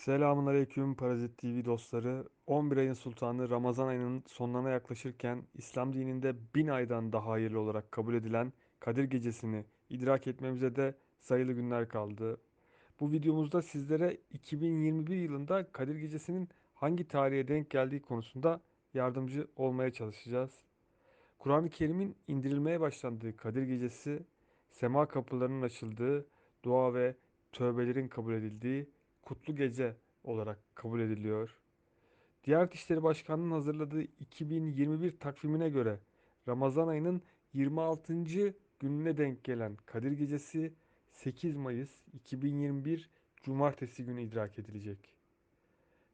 Selamünaleyküm Parazit TV dostları. 11 ayın sultanı Ramazan ayının sonlarına yaklaşırken İslam dininde bin aydan daha hayırlı olarak kabul edilen Kadir Gecesi'ni idrak etmemize de sayılı günler kaldı. Bu videomuzda sizlere 2021 yılında Kadir Gecesi'nin hangi tarihe denk geldiği konusunda yardımcı olmaya çalışacağız. Kur'an-ı Kerim'in indirilmeye başlandığı Kadir Gecesi, sema kapılarının açıldığı, dua ve tövbelerin kabul edildiği kutlu gece olarak kabul ediliyor. Diyanet İşleri Başkanlığı'nın hazırladığı 2021 takvimine göre Ramazan ayının 26. gününe denk gelen Kadir Gecesi 8 Mayıs 2021 Cumartesi günü idrak edilecek.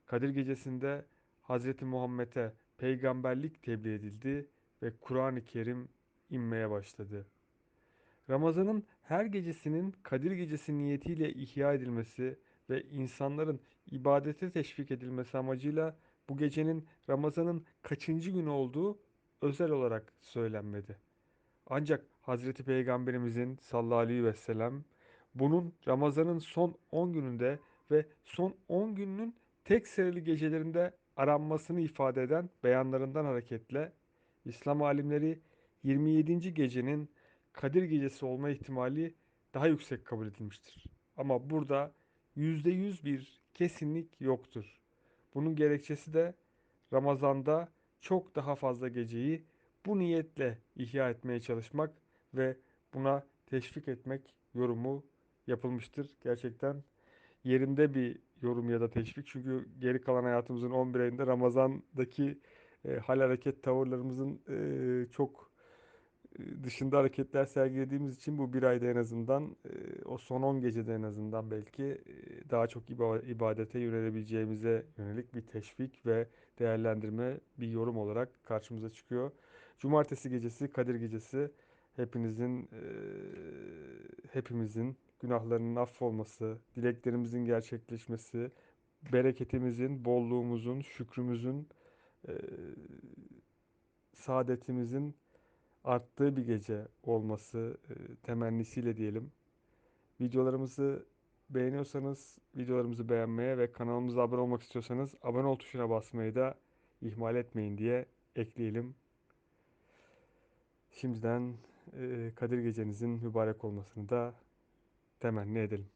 Kadir Gecesi'nde Hz. Muhammed'e peygamberlik tebliğ edildi ve Kur'an-ı Kerim inmeye başladı. Ramazan'ın her gecesinin Kadir Gecesi niyetiyle ihya edilmesi ve insanların ibadete teşvik edilmesi amacıyla bu gecenin Ramazan'ın kaçıncı günü olduğu özel olarak söylenmedi. Ancak Hazreti Peygamberimizin sallallahu aleyhi ve sellem bunun Ramazan'ın son 10 gününde ve son 10 gününün tek sayılı gecelerinde aranmasını ifade eden beyanlarından hareketle İslam alimleri 27. gecenin Kadir Gecesi olma ihtimali daha yüksek kabul edilmiştir. Ama burada %100 bir kesinlik yoktur. Bunun gerekçesi de Ramazan'da çok daha fazla geceyi bu niyetle ihya etmeye çalışmak ve buna teşvik etmek yorumu yapılmıştır. Gerçekten yerinde bir yorum ya da teşvik. Çünkü geri kalan hayatımızın 11 ayında Ramazan'daki e, hal hareket tavırlarımızın e, çok dışında hareketler sergilediğimiz için bu bir ayda en azından e, o son 10 gecede en azından belki e, daha çok iba- ibadete yönelebileceğimize yönelik bir teşvik ve değerlendirme bir yorum olarak karşımıza çıkıyor. Cumartesi gecesi Kadir Gecesi hepinizin e, hepimizin günahlarının affolması, dileklerimizin gerçekleşmesi, bereketimizin, bolluğumuzun, şükrümüzün, saadetimizin arttığı bir gece olması e, temennisiyle diyelim. Videolarımızı beğeniyorsanız videolarımızı beğenmeye ve kanalımıza abone olmak istiyorsanız abone ol tuşuna basmayı da ihmal etmeyin diye ekleyelim. Şimdiden e, Kadir Gecenizin mübarek olmasını da temenni edelim.